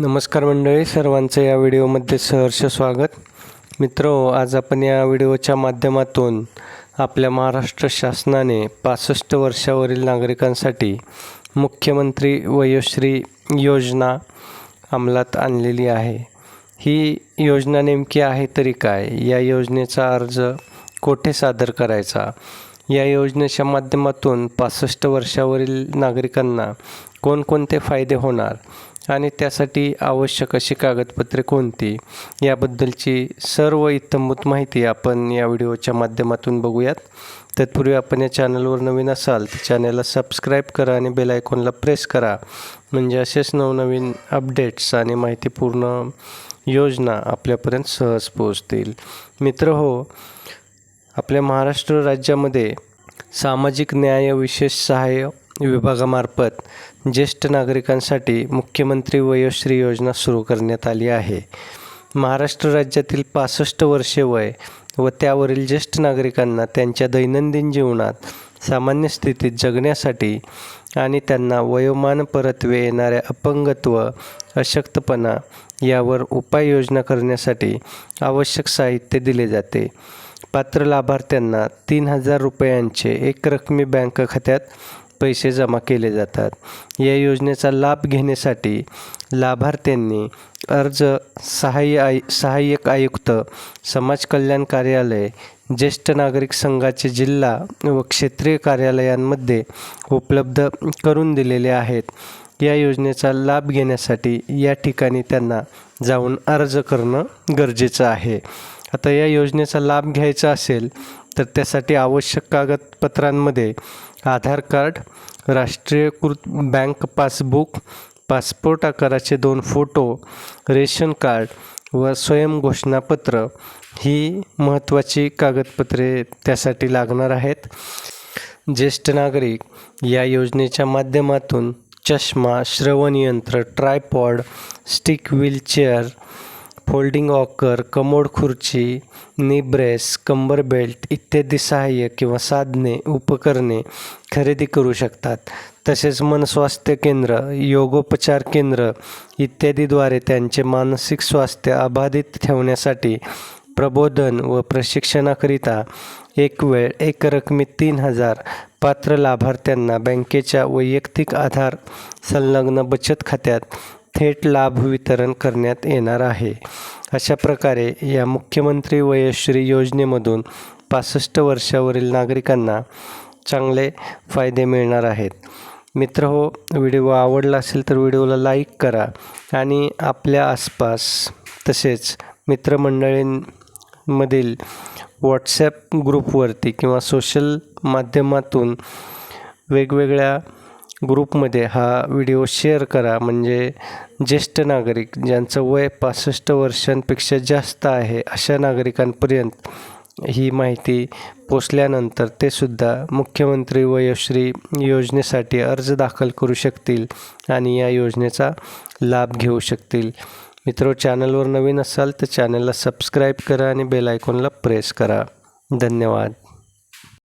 नमस्कार मंडळी सर्वांचं या व्हिडिओमध्ये सहर्ष स्वागत. मित्र आज आपण या व्हिडिओच्या माध्यमातून आपल्या महाराष्ट्र शासनाने पासष्ट वर्षावरील नागरिकांसाठी मुख्यमंत्री वयोश्री योजना अंमलात आणलेली आहे. ही योजना नेमकी आहे तरी काय? या योजनेचा अर्ज कोठे सादर करायचा? या योजनेच्या माध्यमातून पासष्ट वर्षावरील नागरिकांना कोणकोणते फायदे होणार? आणि त्यासाठी आवश्यक अशी कागदपत्रे कोणती? याबद्दलची सर्व इत्तमभूत माहिती आपण या व्हिडिओच्या माध्यमातून बघूयात. तत्पूर्वी आपण या चॅनलवर नवीन असाल तर चॅनलला सबस्क्राईब करा आणि बेल आयकॉनला प्रेस करा. म्हणजे असेच नवनवीन अपडेट्स आणि माहितीपूर्ण योजना आपल्यापर्यंत सहज पोहोचतील. मित्र हो आपल्या महाराष्ट्र राज्यामध्ये सामाजिक न्याय विशेष सहाय्य विभागामार्फत ज्येष्ठ नागरिकांसाठी मुख्यमंत्री वयोश्री योजना सुरू करण्यात आली आहे. महाराष्ट्र राज्यातील पासष्ट वर्षे वय व त्यावरील ज्येष्ठ नागरिकांना त्यांच्या दैनंदिन जीवनात सामान्य स्थितीत जगण्यासाठी आणि त्यांना वयोमान परत्वे येणाऱ्या अपंगत्व अशक्तपणा यावर उपाययोजना करण्यासाठी आवश्यक साहित्य दिले जाते. पात्र लाभार्थ्यांना तीन हजार रुपयांचे एकरकमी बँक खात्यात पैसे जमा केले जातात. या योजनेचा लाभ घेण्यासाठी लाभार्थ्यांनी अर्ज सहाय्य आय सहाय्यक आयुक्त समाज कल्याण कार्यालय ज्येष्ठ नागरिक संघाचे जिल्हा व क्षेत्रीय कार्यालयांमध्ये उपलब्ध करून दिलेले आहेत. या योजनेचा लाभ घेण्यासाठी या ठिकाणी त्यांना जाऊन अर्ज करणं गरजेचं आहे. आता या योजनेचा लाभ घ्यायचा असेल तर त्यासाठी आवश्यक कागदपत्रांमध्ये आधार कार्ड राष्ट्रीयकृत बँक पासबुक पासपोर्ट आकाराचे दोन फोटो रेशन कार्ड व स्वयंघोषणापत्र ही महत्त्वाची कागदपत्रे त्यासाठी लागणार आहेत. ज्येष्ठ नागरिक या योजनेच्या माध्यमातून चष्मा श्रवणयंत्र tripod stick wheelchair folding walker commode खुर्ची निब्रेस कंबर बेल्ट इत्यादी सहाय्य किंवा साधने उपकरणे खरेदी करू शकतात. तसेच मनस्वास्थ्य केंद्र योगोपचार केंद्र इत्यादीद्वारे त्यांचे मानसिक स्वास्थ्य अबाधित ठेवण्यासाठी प्रबोधन व प्रशिक्षणाकरिता एक वेळ एक रकमी तीन हजार पात्र लाभार्थ्यांना बँकेच्या वैयक्तिक आधार संलग्न बचत खात्यात थेट लाभ वितरण करण्यात येणार आहे. अशा प्रकारे या मुख्यमंत्री वयश्री योजनेमधून पासष्ट वर्षावरील नागरिकांना चांगले फायदे मिळणार आहेत. मित्र हो व्हिडिओ आवडला असेल तर व्हिडिओला लाईक करा आणि आपल्या आसपास तसेच मित्रमंडळींमधील व्हॉट्सॲप ग्रुपवरती किंवा सोशल माध्यमातून वेगवेगळ्या ग्रुपमध्ये हा व्हिडिओ शेअर करा. म्हणजे ज्येष्ठ नागरिक ज्यांचं वय पासष्ट वर्षांपेक्षा जास्त आहे अशा नागरिकांपर्यंत ही माहिती पोचल्यानंतर ते सुद्धा मुख्यमंत्री वयोश्री योजनेसाठी अर्ज दाखल करू शकतील आणि या योजनेचा लाभ घेऊ शकतील. मित्रो चॅनलवर नवीन असाल तर चॅनलला सबस्क्राईब करा आणि बेल आयकॉनला प्रेस करा. धन्यवाद.